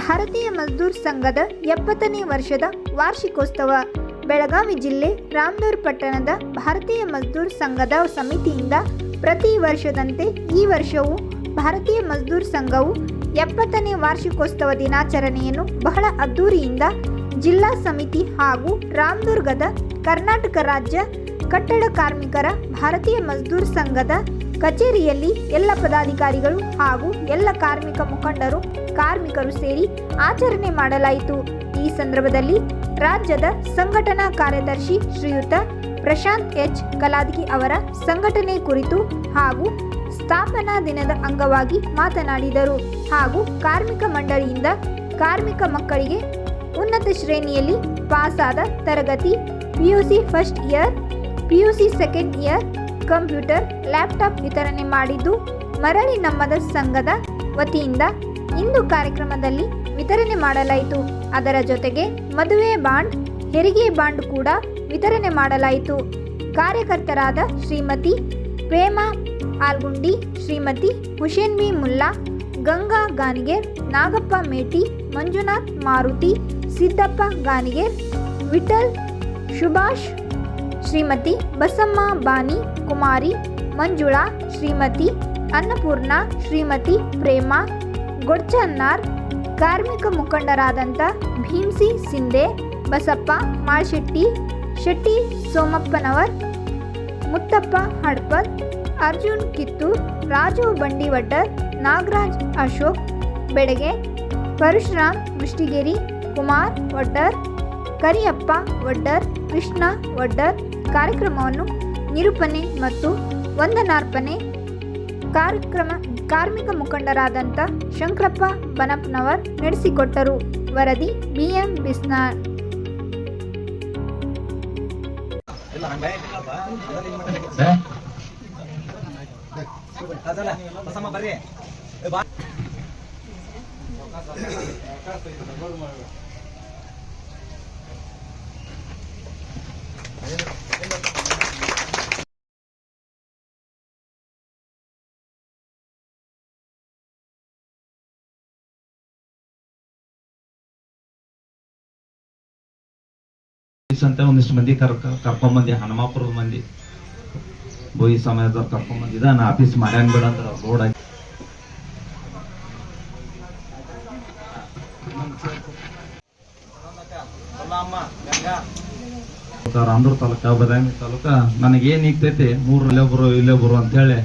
ಭಾರತೀಯ ಮಜ್ದೂರ್ ಸಂಘದ ಎಪ್ಪತ್ತನೇ ವರ್ಷದ ವಾರ್ಷಿಕೋತ್ಸವ. ಬೆಳಗಾವಿ ಜಿಲ್ಲೆ ರಾಮನೂರ್ ಪಟ್ಟಣದ ಭಾರತೀಯ ಮಜ್ದೂರ್ ಸಂಘದ ಸಮಿತಿಯಿಂದ ಪ್ರತಿ ವರ್ಷದಂತೆ ಈ ವರ್ಷವೂ ಭಾರತೀಯ ಮಜ್ದೂರ್ ಸಂಘವು ಎಪ್ಪತ್ತನೇ ವಾರ್ಷಿಕೋತ್ಸವ ದಿನಾಚರಣೆಯನ್ನು ಬಹಳ ಅದ್ದೂರಿಯಿಂದ ಜಿಲ್ಲಾ ಸಮಿತಿ ಹಾಗೂ ರಾಮದುರ್ಗದ ಕರ್ನಾಟಕ ರಾಜ್ಯ ಕಟ್ಟಡ ಕಾರ್ಮಿಕರ ಭಾರತೀಯ ಮಜ್ದೂರ್ ಸಂಘದ ಕಚೇರಿಯಲ್ಲಿ ಎಲ್ಲ ಪದಾಧಿಕಾರಿಗಳು ಹಾಗೂ ಎಲ್ಲ ಕಾರ್ಮಿಕ ಮುಖಂಡರು, ಕಾರ್ಮಿಕರು ಸೇರಿ ಆಚರಣೆ ಮಾಡಲಾಯಿತು. ಈ ಸಂದರ್ಭದಲ್ಲಿ ರಾಜ್ಯದ ಸಂಘಟನಾ ಕಾರ್ಯದರ್ಶಿ ಶ್ರೀಯುತ ಪ್ರಶಾಂತ್ ಎಚ್. ಕಲಾದಗಿ ಅವರ ಸಂಘಟನೆ ಕುರಿತು ಹಾಗೂ ಸ್ಥಾಪನಾ ದಿನದ ಅಂಗವಾಗಿ ಮಾತನಾಡಿದರು. ಹಾಗೂ ಕಾರ್ಮಿಕ ಮಂಡಳಿಯಿಂದ ಕಾರ್ಮಿಕ ಮಕ್ಕಳಿಗೆ ಉನ್ನತ ಶ್ರೇಣಿಯಲ್ಲಿ ಪಾಸಾದ ತರಗತಿ, PUC first year, PUC second year computer, laptop ವಿತರಣೆ ಮಾಡಿದ್ದು ಮರಳಿ ನಮ್ಮದ ಸಂಘದ ವತಿಯಿಂದ ಇಂದು ಕಾರ್ಯಕ್ರಮದಲ್ಲಿ ವಿತರಣೆ ಮಾಡಲಾಯಿತು. ಅದರ ಜೊತೆಗೆ ಮದುವೆ ಬಾಂಡ್, ಹೆರಿಗೆ ಬಾಂಡ್ ಕೂಡ ವಿತರಣೆ ಮಾಡಲಾಯಿತು. ಕಾರ್ಯಕರ್ತರಾದ ಶ್ರೀಮತಿ ಪ್ರೇಮಾ ಆಲ್ಗುಂಡಿ, ಶ್ರೀಮತಿ ಹುಸೇನ್ ಬಿ ಮುಲ್ಲಾ, ಗಂಗಾ ಗಾನಿಗೇರ್, ನಾಗಪ್ಪ ಮೇಟಿ, ಮಂಜುನಾಥ್ ಮಾರುತಿ, ಸಿದ್ದಪ್ಪ ಗಾನಿಗೇರ್, ವಿಠಲ್, ಸುಭಾಷ್ ಶ್ರೀಮತಿ ಬಸಮ್ಮ ಬಾನಿ, ಕುಮಾರಿ, ಮಂಜುಳಾ, ಶ್ರೀಮತಿ ಅನ್ನಪೂರ್ಣ, ಶ್ರೀಮತಿ ಪ್ರೇಮ, ಗೊಡ್ಚನ್ನಾರ್, ಕಾರ್ಮಿಕ ಮುಖಂಡರಾದಂಥ ಭೀಮ್ಸಿ ಸಿಂಧೆ, ಬಸಪ್ಪ ಮಾಳ್ಶೆಟ್ಟಿ, ಶೆಟ್ಟಿ ಸೋಮಪ್ಪನವರ್, ಮುತ್ತಪ್ಪ ಹಡ್ಪದ್ ಅರ್ಜುನ್ ಕಿತ್ತೂರ್ ರಾಜು ಬಂಡಿವಡ್ಡರ್, ನಾಗರಾಜ್ ಅಶೋಕ್, ಬೆಡಗೆ, ಪರಶುರಾಮ್ ಮುಷ್ಟಿಗೇರಿ ಕುಮಾರ್ ವಡ್ಡರ್, ಕರಿಯಪ್ಪ ವಡ್ಡರ್ ಕೃಷ್ಣ ವಡ್ಡರ್ ಕಾರ್ಯಕ್ರಮವನ್ನು ನಿರೂಪಣೆ ಮತ್ತು ವಂದನಾರ್ಪಣೆ ಕಾರ್ಯಕ್ರಮ ಕಾರ್ಮಿಕ ಮುಖಂಡರಾದಂಥ ಶಂಕರಪ್ಪ ಬನಪ್ನವರ್ ನಡೆಸಿಕೊಟ್ಟರು. ವರದಿ ಬಿಎಂ ಬಿಸ್ನಾಳ್. ಅದಲ್ಲ ಬಸಮ್ಮ ಬರ್ರಿ. ಏ ಬಾ ಅಂತ ಒಂದಿಷ್ಟು ಮಂದಿ ಕರ್ಕ ಕರ್ಕೊಂಬಂದಿ ಹನುಮಾಪುರದ ಮಂದಿ. ಬೋಯಿ ಸಮಯದವ್ರು ಕರ್ಕೊಂಬಂದಿದ ನಾ ಆಫೀಸ್ ಮಾಡ್ಯಾನ್ ಬೇಡ ಅಂತ ರೋಡ್ ಆಗಿ ರಾಮದೂರ್ ತಾಲೂಕ ಬದಾಮಿ ತಾಲೂಕ? ನನಗೆ ಏನ್ ಈಗ್ತೈತಿ ಇಲ್ಲೇ ಬರು ಇಲ್ಲೇ ಬರು ಅಂತ ಹೇಳಿ